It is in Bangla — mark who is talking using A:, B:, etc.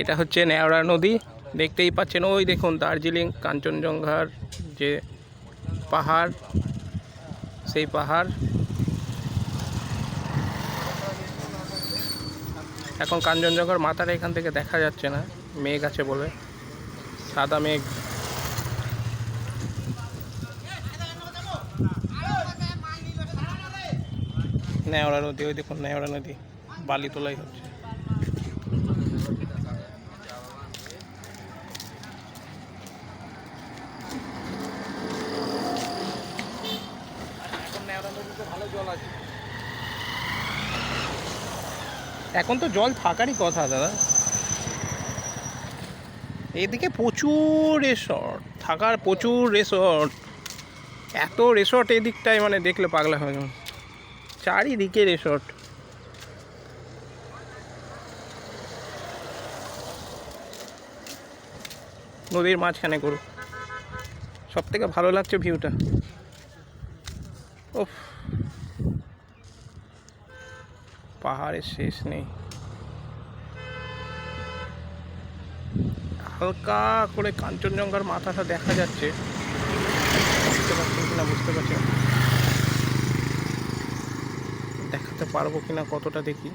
A: এটা হচ্ছে ন্যাওড়া নদী, দেখতেই পাচ্ছেন। ওই দেখুন, দার্জিলিং, কাঞ্চনজঙ্ঘার যে পাহাড়, সেই পাহাড়। এখন কাঞ্চনজঙ্ঘার মাথাটা এখান থেকে দেখা যাচ্ছে না, মেঘ আছে বলে, সাদা মেঘ। নেওড়া নদী, ওই দেখুন, ন্যাওড়া নদী বালি তোলাই হচ্ছে এখন নেওড়া নদীতে ভালো জল আছে এখন তো জল থাকারই কথা, দাদা। এদিকে প্রচুর রেসর্ট থাকার প্রচুর রেসর্ট এত রেসর্ট এদিকটায় মানে দেখলে পাগলা হয়ে চারিদিকে রেসর্ট নদীর মাঝখানে করুক। সব থেকে ভালো লাগছে ভিউটা ওফ পাহাড়ের শেষ নেই। হালকা করে কাঞ্চনজঙ্ঘার মাথাটা দেখা যাচ্ছে। বুঝতে পারছেন কিনা, বুঝতে পারছেন? দেখাতে পারব কিনা কতটা দেখি?